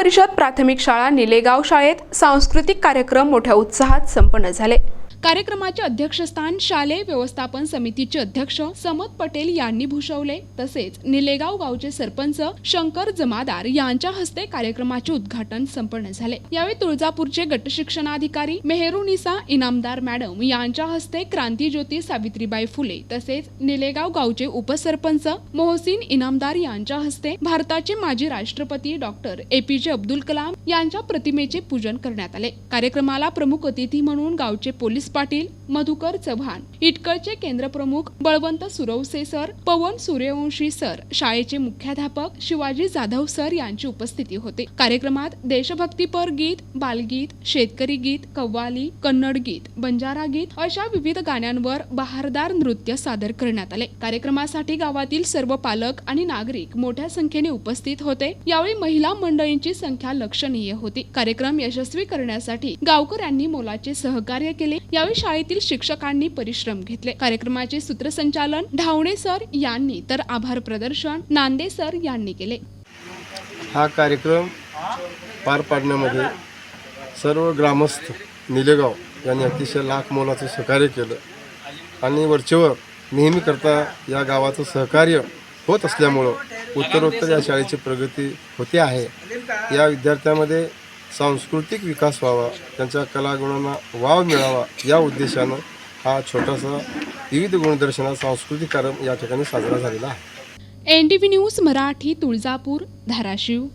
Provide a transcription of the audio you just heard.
परिषद प्राथमिक शाळा निलेगाव शाळेत सांस्कृतिक कार्यक्रम मोठ्या उत्साहात संपन्न झाले. कार्यक्रमाचे अध्यक्षस्थान शालेय व्यवस्थापन समितीचे अध्यक्ष समत पटेल यांनी भूषवले. तसेच निलेगाव गावचे सरपंच शंकर जमादार यांच्या हस्ते कार्यक्रमाचे उद्घाटन संपन्न झाले. यावेळी तुळजापूरचे गटशिक्षणाधिकारी मेहरुनिसा इनामदार मॅडम यांच्या हस्ते क्रांतीज्योती सावित्रीबाई फुले तसेच निलेगाव गावचे उपसरपंच मोहसिन इनामदार यांच्या हस्ते भारताचे माजी राष्ट्रपती डॉक्टर एपीजे अब्दुल कलाम यांच्या प्रतिमेचे पूजन करण्यात आले. कार्यक्रमाला प्रमुख अतिथी म्हणून गावचे पोलीस पाटील मधुकर चव्हाण. इटकळचे केंद्रप्रमुख बळवंत सुरवसे सर पवन सूर्यवंशी सर शाळेचे मुख्याध्यापक शिवाजी जाधव सर यांची उपस्थिती होते. कार्यक्रमात देशभक्तीपर गीत बालगीत शेतकरी गीत कव्वाली कन्नड गीत बंजारा गीत अशा विविध गाण्यांवर बहारदार नृत्य सादर करण्यात आले. कार्यक्रमासाठी गावातील सर्व पालक आणि नागरिक मोठ्या संख्येने उपस्थित होते. यावेळी महिला मंडळींची संख्या लक्षणीय होती. कार्यक्रम यशस्वी करण्यासाठी गावकऱ्यांनी मोलाचे सहकार्य केले. यावेळी शाळेतील शिक्षकांनी परिश्रम घेतले. कार्यक्रमाचे सूत्रसंचालन ढावणे सर यांनी तर आभार प्रदर्शन नांदे सर यांनी केले. हा कार्यक्रम पार पाडण्यामध्ये सर्व ग्रामस्थ निलेगाव यांनी अतिशय लाख मोलाचं सहकार्य केलं. आणि वरचेवर नेहमीकरता या गावाचं सहकार्य होत असल्यामुळं उत्तरोत्तर या शाळेची प्रगती होते आहे. या विद्यार्थ्यामध्ये सांस्कृतिक विकास व्हावा त्यांच्या कलागुणांना वाव मिळावा या उद्देशानं हा छोटासा विविध गुणदर्शना सांस्कृतिक कार्यक्रम या ठिकाणी साजरा झालेला आहे. N T V news Marathi Tuljapur Dharashiv.